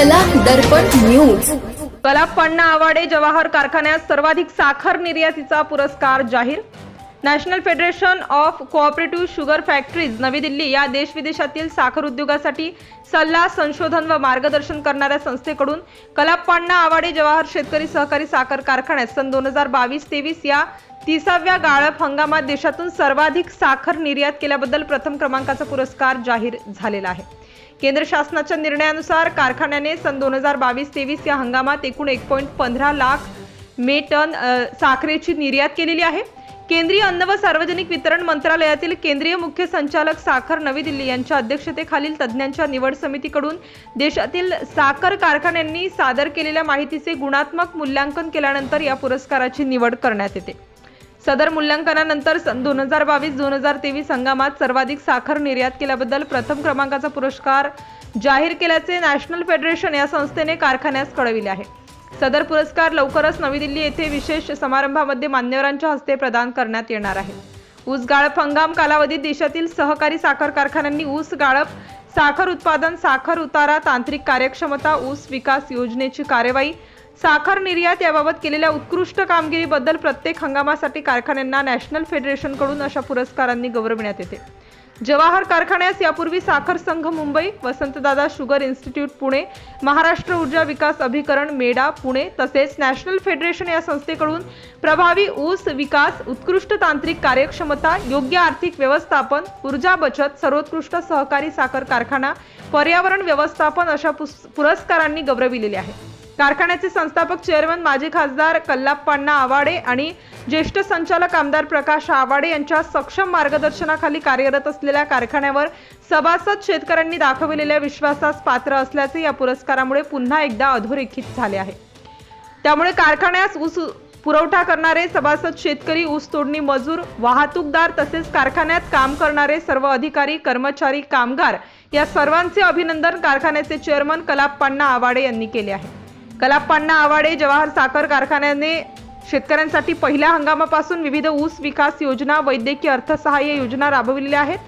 दर्पण news. कलाप पण्णा आवाडे जवाहर कारखान्यात सर्वाधिक साखर निर्यातीचा पुरस्कार जाहीर. National federation of cooperative sugar factories नवी दिल्ली या देश विदेशातील साखर उद्योगासाठी सल्ला संशोधन व मार्गदर्शन करणाऱ्या संस्थेकडून कलाप आवाडे जवाहर शेतकरी सहकारी साखर कारखान्यात सन दोन हजार बावीस तेवीस या तिसाव्या गाळप हंगामात देशातून सर्वाधिक साखर निर्यात केल्याबद्दल प्रथम क्रमांकाचा पुरस्कार जाहीर झालेला आहे. केंद्र शासनाच्या निर्णयानुसार कारखान्याने सन दोन हजार बावीस तेवीस या हंगामात एकूण एक पॉईंट पंधरा लाख मे टन साखरेची निर्यात केलेली आहे. केंद्रीय अन्न व सार्वजनिक वितरण मंत्रालयातील केंद्रीय मुख्य संचालक साखर नवी दिल्ली यांच्या अध्यक्षतेखालील तज्ज्ञांच्या निवड समितीकडून देशातील साखर कारखान्यांनी सादर केलेल्या माहितीचे गुणात्मक मूल्यांकन केल्यानंतर या पुरस्काराची निवड करण्यात येते. सदर मूल्यांकनानंतर सन दोन हजार बावीस दोन हजार तेवीस हंगामात सर्वाधिक साखर निर्यात केल्याबद्दल प्रथम क्रमांकाचा पुरस्कार जाहीर केल्याचे नॅशनल फेडरेशन या संस्थेने कारखान्यास कळविले आहे. सदर पुरस्कार लवकरच नवी दिल्ली येथे विशेष समारंभामध्ये मान्यवरांच्या हस्ते प्रदान करण्यात येणार आहे. ऊस गाळप हंगाम कालावधीत देशातील सहकारी साखर कारखान्यांनी ऊस गाळप साखर उत्पादन साखर उतारा तांत्रिक कार्यक्षमता ऊस विकास योजनेची कार्यवाही साखर निर्यात याबाबत केलेल्या उत्कृष्ट कामगिरीबद्दल प्रत्येक हंगामासाठी कारखान्यांना नॅशनल फेडरेशनकडून अशा पुरस्कारांनी गौरविण्यात येते. जवाहर कारखान्यास यापूर्वी साखर संघ मुंबई वसंतदादा शुगर इन्स्टिट्यूट पुणे महाराष्ट्र ऊर्जा विकास अभिकरण मेडा पुणे तसेच नॅशनल फेडरेशन या संस्थेकडून प्रभावी ऊस विकास उत्कृष्ट तांत्रिक कार्यक्षमता योग्य आर्थिक व्यवस्थापन ऊर्जा बचत सर्वोत्कृष्ट सहकारी साखर कारखाना पर्यावरण व्यवस्थापन अशा पुस- पुरस्कारांनी गौरविलेले आहे. कारखान्याचे संस्थापक चेअरमन माजी खासदार कल्लाप्पाण्णा आवाडे आणि ज्येष्ठ संचालक आमदार प्रकाश आवाडे यांच्या सक्षम मार्गदर्शनाखाली कार्यरत असलेल्या कारखान्यावर सभासद शेतकऱ्यांनी दाखविलेल्या विश्वासास पात्र असल्याचे या पुरस्कारामुळे पुन्हा एकदा अधोरेखित झाले आहे. त्यामुळे कारखान्यास ऊस पुरवठा करणारे सभासद शेतकरी ऊस तोडणी मजूर वाहतूकदार तसेच कारखान्यात काम करणारे सर्व अधिकारी कर्मचारी कामगार या सर्वांचे अभिनंदन कारखान्याचे चेअरमन कलाप्पाण्णा आवाडे यांनी केले आहे. कलाप्पांना आवाडे जवाहर साखर कारखान्याने शेतकऱ्यांसाठी पहिल्या हंगामापासून विविध ऊस विकास योजना वैद्यकीय अर्थसहाय्य योजना राबविलेल्या आहेत.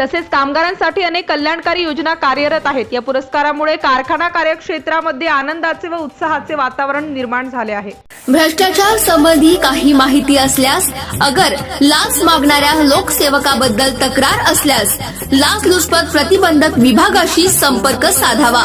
तसेच कामगारांसाठी अनेक कल्याणकारी योजना कार्यरत आहेत. या पुरस्कारामुळे कारखाना कार्यक्षेत्रामध्ये आनंदाचे व उत्साहाचे वातावरण निर्माण झाले आहे. भ्रष्टाचार संबंधी काही माहिती असल्यास अगर लाच मागणाऱ्या लोकसेवकाबद्दल तक्रार असल्यास लाच लुचपत प्रतिबंधक विभागाशी संपर्क साधावा.